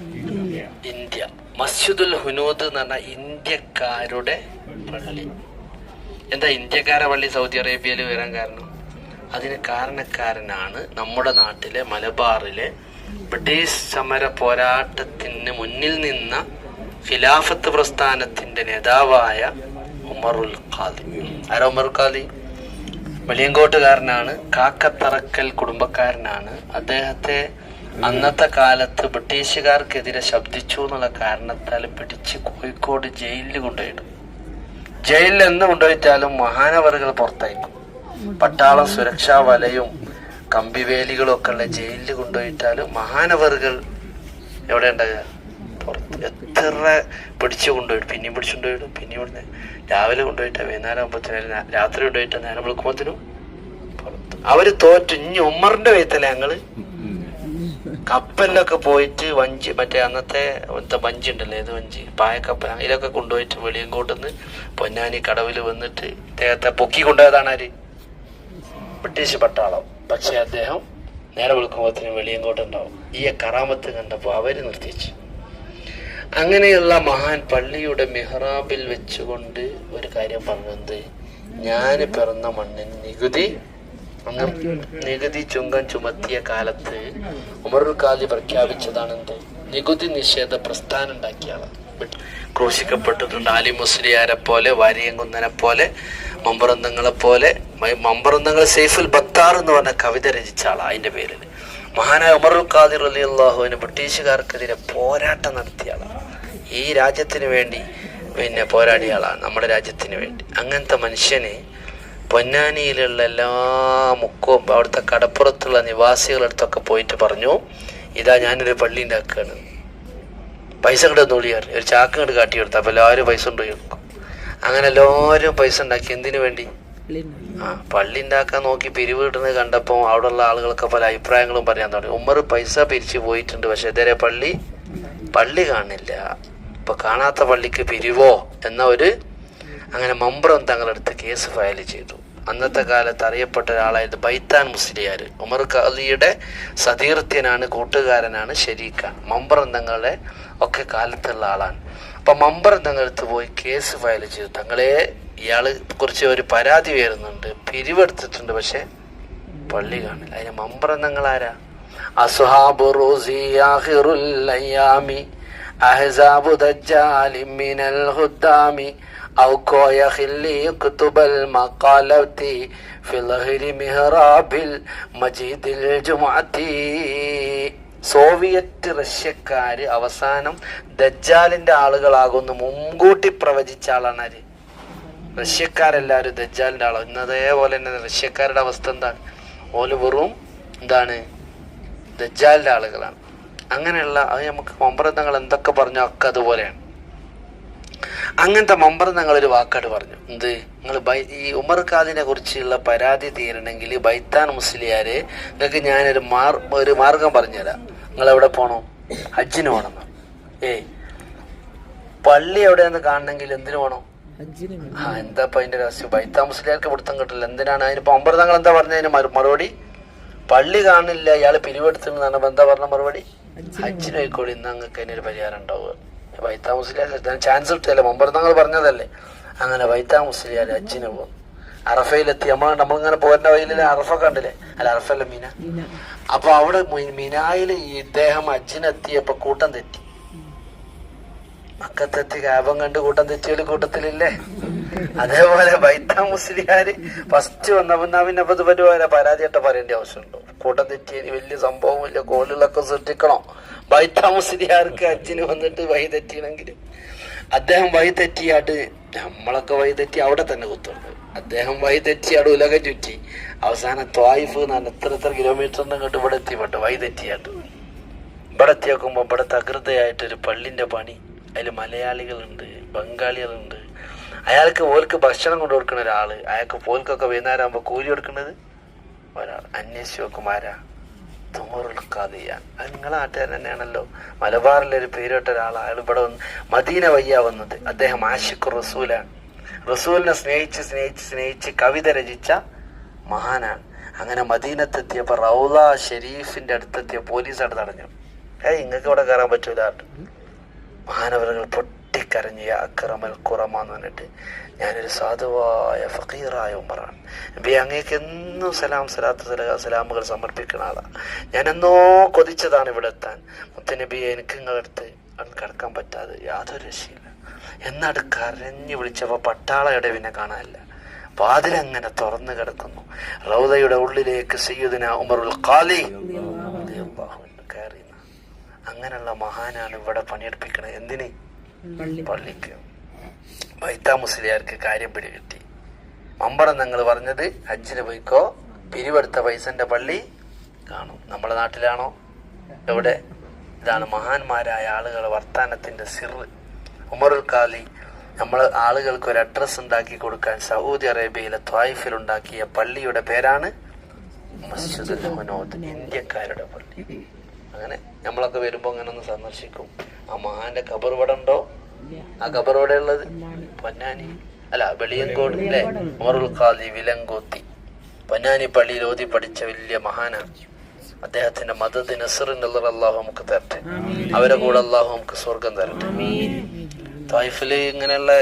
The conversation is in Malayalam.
ഇന്ത്യ. മസ്ജിദുൽ ഹുനൂദ് എന്ന് പറഞ്ഞ ഇന്ത്യക്കാരുടെ പള്ളി. എന്താ ഇന്ത്യക്കാരെ പള്ളി സൗദി അറേബ്യയിൽ വരാൻ കാരണം? അതിന് കാരണക്കാരനാണ് നമ്മുടെ നാട്ടിലെ മലബാറിലെ ബ്രിട്ടീഷ് സമര പോരാട്ടത്തിന് മുന്നിൽ നിന്ന ഖിലാഫത്ത് പ്രസ്ഥാനത്തിന്റെ നേതാവായ ഉമറുൽ ഖാദി. ആരാ ഉമർ ഖാദി? വലിയങ്കോട്ടുകാരനാണ് കാക്കത്തറക്കൽ കുടുംബക്കാരനാണ്. അദ്ദേഹത്തെ അന്നത്തെ കാലത്ത് ബ്രിട്ടീഷുകാർക്കെതിരെ ശബ്ദിച്ചു എന്നുള്ള കാരണത്താൽ പിടിച്ച് കോഴിക്കോട് ജയിലിൽ കൊണ്ടുപോയിടും ജയിലിൽ എന്ന് കൊണ്ടുപോയിട്ടാലും മഹാനവറുകൾ പുറത്തയക്കും പട്ടാളം സുരക്ഷാ വലയും കമ്പിവേലികളും ഒക്കെ ഉള്ള ജയിലിൽ കൊണ്ടുപോയിട്ടാലും മഹാനവറുകൾ എവിടെ ഉണ്ടാകുക പുറത്ത്. എത്ര പിടിച്ചു കൊണ്ടുപോയിട്ട്. പിന്നെയും പിടിച്ചു കൊണ്ടുപോയിടും പിന്നെയും ഇവിടുന്ന് രാവിലെ കൊണ്ടുപോയിട്ട്. വൈകുന്നേരം ആകുമ്പോഴത്തേനും രാത്രി കൊണ്ടുപോയിട്ട് നേരം വിളിക്കുമ്പോഴത്തേനും പുറത്ത്. അവർ തോറ്റു. ഇനി ഉമ്മറിന്റെ വയത്തല്ലേ ഞങ്ങൾ. കപ്പലിലൊക്കെ പോയിട്ട് വഞ്ചി മറ്റേ അന്നത്തെ വഞ്ചി ഉണ്ടല്ലോ ഏത് വഞ്ചി? പായക്കപ്പൽ അതിലൊക്കെ കൊണ്ടുപോയിട്ട് വെളിയങ്കോട്ടുനിന്ന് പൊന്നാനി കടവിൽ വന്നിട്ട് അദ്ദേഹത്തെ പൊക്കി കൊണ്ടുപോയതാണ് ആര് ബ്രിട്ടീഷ് പട്ടാളം. പക്ഷെ അദ്ദേഹം നേരെ വിളിക്കുമ്പോഴത്തേനും വെളിയങ്കോട്ടുണ്ടാവും. ഈ കറാമത്ത് കണ്ടപ്പോൾ അവർ നിർത്തിച്ചു അങ്ങനെയുള്ള മഹാൻ പള്ളിയുടെ മെഹ്റാബിൽ വെച്ചുകൊണ്ട് ഒരു കാര്യം പറഞ്ഞത് ഞാൻ പിറന്ന മണ്ണിന് നികുതി നികുതി ചുങ്കം ചുമത്തിയ കാലത്ത് ഉമറുൽ ഖാദി പ്രഖ്യാപിച്ചതാണ് എന്ത് നികുതി നിഷേധ പ്രസ്ഥാനം ഉണ്ടാക്കിയാണ്. ക്രൂശിക്കപ്പെട്ടിട്ടുണ്ട് ആലി മുസ്ലിയാരെ പോലെ വാരിയങ്കുന്നനെ പോലെ മമ്പറന്തങ്ങളെ പോലെ മമ്പറന്തങ്ങൾ സെയ്ഫുൽ ബത്താർ എന്ന് പറഞ്ഞ കവിത രചിച്ച ആളാണ് അതിന്റെ പേരിൽ മഹാനായ ഉമറുൽ ഖാദിർ അലി അള്ളാഹുവിന് ബ്രിട്ടീഷുകാർക്കെതിരെ പോരാട്ടം നടത്തിയ ആളാണ് ഈ രാജ്യത്തിന് വേണ്ടി പിന്നെ പോരാടിയ ആളാണ് നമ്മുടെ രാജ്യത്തിന് വേണ്ടി. അങ്ങനത്തെ മനുഷ്യന് പൊന്നാനിയിലുള്ള എല്ലാ മുക്കവും അവിടുത്തെ കടപ്പുറത്തുള്ള നിവാസികളടുത്തൊക്കെ പോയിട്ട് പറഞ്ഞു ഇതാ ഞാനൊരു പള്ളി ഉണ്ടാക്കുകയാണ്. പൈസ ഇങ്ങോട്ട് നൂളിയാർ ഒരു ചാക്ക് കണ്ട് കാട്ടി കൊടുത്തു. അപ്പോൾ എല്ലാവരും പൈസ കൊണ്ടുപോയി കൊടുക്കും. അങ്ങനെ എല്ലാവരും പൈസ ഉണ്ടാക്കി. എന്തിനു വേണ്ടി? ആ പള്ളി ഉണ്ടാക്കാൻ നോക്കി പിരിവ് കിട്ടുന്നത് കണ്ടപ്പോൾ അവിടെയുള്ള ആളുകളൊക്കെ പല അഭിപ്രായങ്ങളും പറയാൻ തുടങ്ങി. ഉമ്മർ പൈസ പിരിച്ചു പോയിട്ടുണ്ട്. പക്ഷെ ഇതുവരെ പള്ളി പള്ളി കാണില്ല. ഇപ്പൊ കാണാത്ത പള്ളിക്ക് പിരിവോ? എന്ന ഒരു അങ്ങനെ മമ്പ്രം തങ്ങളെടുത്ത് കേസ് ഫയൽ ചെയ്തു. അന്നത്തെ കാലത്ത് അറിയപ്പെട്ട ഒരാളായത് ബൈത്താൻ മുസ്ലിയാർ ഉമർ ഖാലിയുടെ സതീർത്ഥ്യനാണ് കൂട്ടുകാരനാണ് ഷെരീഖാൻ തങ്ങളുടെ ഒക്കെ കാലത്തുള്ള ആളാണ്. അപ്പൊ തങ്ങളടുത്ത് പോയി കേസ് ഫയൽ ചെയ്തു. തങ്ങളെ ഇയാൾ കുറിച്ച് ഒരു പരാതി വരുന്നുണ്ട്. പിരിവെടുത്തിട്ടുണ്ട് പക്ഷെ പള്ളി കാണില്ല. അതിന് തങ്ങൾ ആരാ? അസ്ഹാബു അയ്യാമി. അഹ്സാബു ദജ്ജാലി മിനൽ ഹുദ്ദാമി أو كوي خلي كتب المقالة في ظهر مهراب المجيد الجمعة സോവിയറ്റ് റഷ്യക്കാര് അവസാനം ദജ്ജാലിന്റെ ആളുകളാകുന്നു മുൻകൂട്ടി പ്രവചിച്ച ആളാണ് ആര് റഷ്യക്കാരെല്ലാവരും ദജ്ജാലിന്റെ ആളാണ് ഇന്നതേപോലെ തന്നെ റഷ്യക്കാരുടെ അവസ്ഥ എന്താണ് ഓല് വെറും എന്താണ് ദജ്ജാലിന്റെ ആളുകളാണ് അങ്ങനെയുള്ള അത് നമുക്ക് മമ്പറത്തങ്ങൾ എന്തൊക്കെ പറഞ്ഞോ ഒക്കെ അതുപോലെയാണ്. അങ്ങനത്തെ മമ്പറത്തങ്ങൾ ഒരു വാക്കാട് പറഞ്ഞു. എന്ത്? നിങ്ങൾ ബൈ ഈ ഉമർ ഖാദിനെ കുറിച്ചുള്ള പരാതി തീരണമെങ്കിൽ ബൈത്താൻ മുസ്ലിയാരെ നിങ്ങൾക്ക് ഞാനൊരു മാർ ഒരു മാർഗം പറഞ്ഞുതരാം. നിങ്ങൾ എവിടെ പോകണോ ഹജ്ജിന് പോകണം ഏയ്. പള്ളി എവിടെയെന്ന് കാണണമെങ്കിൽ എന്തിനു പോകണം ആ എന്താ ഇപ്പൊ അതിന്റെ രഹസ്യം? ബൈത്താ മുസ്ലിയാർക്ക് പിടുത്തം കിട്ടില്ല. എന്തിനാണ്? അതിനിപ്പോ അമ്പർതങ്ങൾ എന്താ പറഞ്ഞതിന് മറു- മറുപടി? പള്ളി കാണില്ല ഇയാൾ ഇയാൾ പിരിവെടുത്തെന്നാണ് എന്താ പറഞ്ഞ മറുപടി? ഹജ്ജിന് പോയിക്കോളി ഇന്ന് അങ്ങക്ക് അതിനൊരു പരിഹാരം ഉണ്ടാവുക വൈത്താ മുസ്ലിയാൽ ചാൻസ് കിട്ടിയല്ലേ അമ്പർതങ്ങൾ പറഞ്ഞതല്ലേ? അങ്ങനെ വൈത്താ മുസ്ലിയാൽ ഹജ്ജിന് പോകും അറഫയിലെത്തി. നമ്മൾ നമ്മളിങ്ങനെ പോരുന്ന വഴിയിൽ അറഫ കണ്ടില്ലേ? അല്ല അറഫല്ല മീന. അപ്പൊ അവിടെ മിനായിൽ ഇദ്ദേഹം ഹജ്ജിനെത്തിയപ്പോ കൂട്ടം തെറ്റി. മക്കത്തെത്തി കാപം കണ്ട് കൂട്ടം തെറ്റിയൊരു കൂട്ടത്തിലില്ലേ? അതേപോലെ ബൈത്താ മുസ്ലിയാര് ഫസ്റ്റ് വന്നപ്പോ പിന്നെ ഇത് പരാതിയായിട്ട് പറയേണ്ട ആവശ്യമുണ്ടോ? കൂട്ടം തെറ്റിയതിന് വലിയ സംഭവം ഗോളുകളൊക്കെ സൃഷ്ടിക്കണം സൃഷ്ടിക്കണോ. ബൈത്താ മുസ്ലിയാർക്ക് അച്ഛന് വന്നിട്ട് വഴി തെറ്റിയണമെങ്കിൽ അദ്ദേഹം വഴി തെറ്റിയാട്ട് നമ്മളൊക്കെ വഴി തെറ്റി അവിടെ തന്നെ കുത്തുണ്ട് അദ്ദേഹം വഴി തെറ്റിയാട് ഉലകം ചുറ്റി. അവസാനം ത്വായിഫ് എന്നാണ് എത്ര എത്ര കിലോമീറ്ററിന് ഇങ്ങോട്ട് ഇവിടെ എത്തിപ്പെട്ടു വഴി തെറ്റിയാട്ട്. ഇവിടെ എത്തി നോക്കുമ്പോൾ ഇവിടെ തകൃതയായിട്ടൊരു പള്ളിന്റെ പണി. അതിൽ മലയാളികളുണ്ട് ബംഗാളികളുണ്ട്. അയാൾക്ക് ഓൽക്ക് ഭക്ഷണം കൊണ്ടു കൊടുക്കുന്ന ഒരാൾ അയാൾക്ക് പോൽക്കൊക്കെ വൈകുന്നേരം ആകുമ്പോൾ കൂലി കൊടുക്കുന്നത്? ഒരാൾ കുമാര തുമറുൽ തുമറുൽക്കാതിയ അത് നിങ്ങളെ നാട്ടുകാരൻ തന്നെയാണല്ലോ. മലബാറിലെ ഒരു പേരിട്ട ഒരാൾ അയാൾ ഇവിടെ വന്ന് മദീന വയ്യ വന്നത്. അദ്ദേഹം ആഷിഖ് റസൂലാണ് റസൂലിനെ സ്നേഹിച്ച് സ്നേഹിച്ച് സ്നേഹിച്ച് കവിത രചിച്ച മഹാനാണ്. അങ്ങനെ മദീനത്തെത്തിയപ്പോൾ റൗല ഷെരീഫിന്റെ അടുത്തെത്തിയ പോലീസ് അവിടെ തടഞ്ഞു. ഇങ്ങക്ക് ഇവിടെ കയറാൻ പറ്റൂല. മഹാനവരങ്ങൾ "യാ അക്രമൽ കുറമാന്ന് പറഞ്ഞിട്ട് ഞാനൊരു സാധുവായ ഫക്കീറായ ഉമറാണ് നബി അങ്ങേക്ക് എന്നും സലാം സലാത്ത് സലഹ സലാമുകൾ സമർപ്പിക്കുന്ന ആളാണ് ഞാനെന്നോ കൊതിച്ചതാണ് ഇവിടെ എത്താൻ. മുത്തനബിയെ എനിക്ക് നിങ്ങളടുത്ത് അവിടെ കിടക്കാൻ പറ്റാതെ യാതൊരു രക്ഷയില്ല. എന്നട് കരഞ്ഞു വിളിച്ചപ്പോൾ പട്ടാളയുടെ പിന്നെ കാണാനില്ല. വാതിലങ്ങനെ തുറന്നു കിടക്കുന്നു. റൗദയുടെ ഉള്ളിലേക്ക് സയ്യുദിന ഉമറുൽ ഖാലി കയറി അങ്ങനെയുള്ള മഹാനാണ് ഇവിടെ പണിയെടുപ്പിക്കണത് എന്തിന്? പള്ളിക്ക്. വൈത്താ മുസ്ലിയാർക്ക് കാര്യം പിടികിട്ടി മമ്പറം ഞങ്ങൾ പറഞ്ഞത് ഹജ്ജിന് പോയിക്കോ പിരിവെടുത്ത പൈസന്റെ പള്ളി കാണും. നമ്മുടെ നാട്ടിലാണോ? എവിടെ? ഇതാണ് മഹാന്മാരായ ആളുകൾ വർത്താനത്തിന്റെ സിറ്. ഉമറുൽ കാലി നമ്മൾ ആളുകൾക്ക് ഒരു അഡ്രസ്സ് ഉണ്ടാക്കി കൊടുക്കാൻ സൗദി അറേബ്യയിലെ ത്വായിഫിൽ ഉണ്ടാക്കിയ പള്ളിയുടെ പേരാണ് മസ്ജിദുൽ മനോദ് ഇന്ത്യക്കാരുടെ പള്ളി. അങ്ങനെ നമ്മളൊക്കെ വരുമ്പോ അങ്ങനെ ഒന്ന് സന്ദർശിക്കും. ആ മഹാന്റെ ഖബർ ഇവിടെ ഉണ്ടോ ആ ഖബർ ഇവിടെ ഉള്ളത് പൊന്നാനി അല്ല വെളിയങ്കോട് അല്ലേ? ഉമറുൽ ഖാദി വിലങ്കോത്തി. പൊന്നാനി പള്ളിയിൽ ഓതി പഠിച്ച വലിയ മഹാനാണ്. അദ്ദേഹത്തിന്റെ മതത്തിന് നസറിൻ അള്ളാഹു നമുക്ക് തരട്ടെ. അവരെ കൂടെ അള്ളാഹു നമുക്ക് സ്വർഗം തരട്ടെ. തായിഫിൽ ഇങ്ങനെയുള്ള